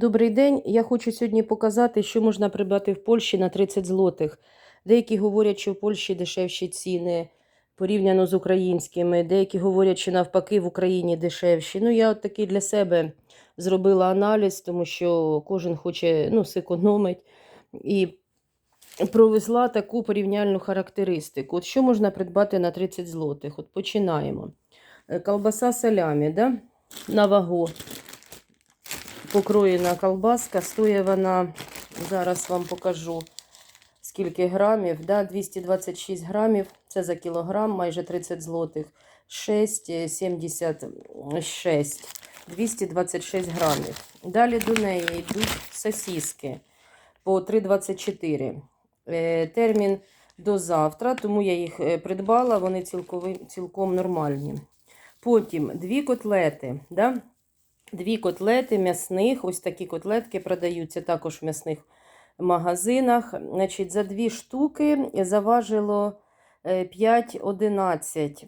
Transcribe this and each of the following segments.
Добрий день. Я хочу сьогодні показати, що можна придбати в Польщі на 30 злотих. Деякі говорять, що в Польщі дешевші ціни порівняно з українськими. Деякі говорять, що навпаки в Україні дешевші. Ну, я от такий для себе зробила аналіз, тому що кожен хоче ну, зекономить. І провезла таку порівняльну характеристику. От що можна придбати на 30 злотих? От починаємо. Е, Колбаса салямі, да? на вагу покроєна колбаска. Стоїть вона, зараз вам покажу, скільки грамів. Да? 226 грамів, це за кілограм, майже 30 злотих. 6,76. 226 грамів. Далі до неї йдуть сосиски по 3,24. Е, Термін до завтра, тому я їх е, придбала, вони цілкові, цілком нормальні. Потім дві котлети. Да? Дві котлети м'ясних, ось такі котлетки продаються також в м'ясних магазинах. Значить, За дві штуки заважило е, 5,11.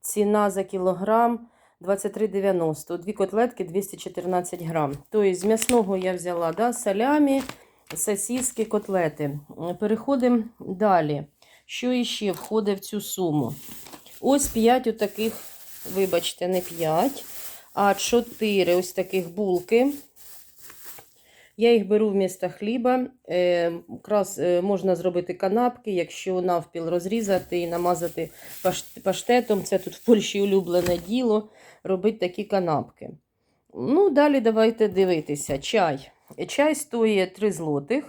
Ціна за кілограм 23,90. Дві котлетки 214 грам. Тобто з м'ясного я взяла да, салямі, сосиски, котлети. Переходимо далі. Що іще входить в цю суму? Ось 5 отаких, вибачте, не 5 а 4 ось таких булки. Я їх беру вмісто хліба. Е, якраз е, можна зробити канапки, якщо навпіл розрізати і намазати паштетом. Це тут в Польщі улюблене діло робити такі канапки. Ну, далі давайте дивитися. Чай. Чай стоїть 3 злотих.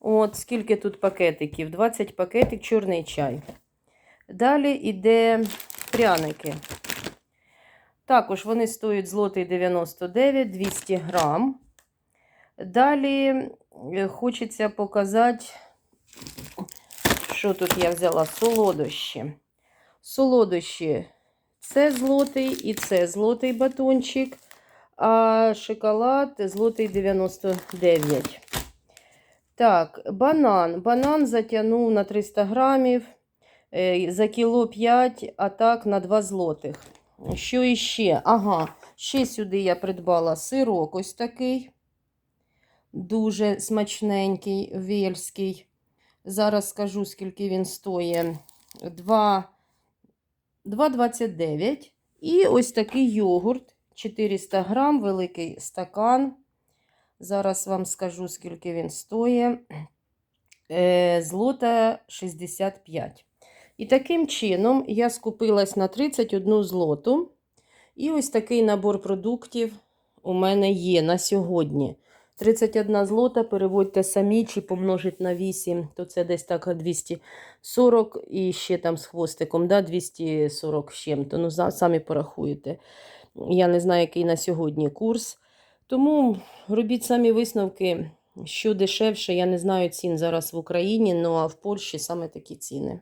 От скільки тут пакетиків? 20 пакетик чорний чай. Далі йде пряники. Також вони стоять злотий 99, 200 грам. Далі е, хочеться показати, що тут я взяла солодощі. Солодощі це злотий і це злотий батончик, а шоколад злотий 99. Так, банан. Банан затягнув на 300 грамів е, за кіло 5, а так на 2 злотих. Що іще? Ага, ще сюди я придбала сирок ось такий. Дуже смачненький, вельський. Зараз скажу, скільки він стоїть. 2,29. І ось такий йогурт. 400 грам, великий стакан. Зараз вам скажу, скільки він стоїть. Е, Злота 65. І таким чином я скупилась на 31 злоту. І ось такий набор продуктів у мене є на сьогодні. 31 злота, переводьте самі чи помножить на 8, то це десь так 240 і ще там з хвостиком, да, 240 з чим-то. Ну, самі порахуєте. Я не знаю, який на сьогодні курс. Тому робіть самі висновки, що дешевше. Я не знаю цін зараз в Україні, ну а в Польщі саме такі ціни.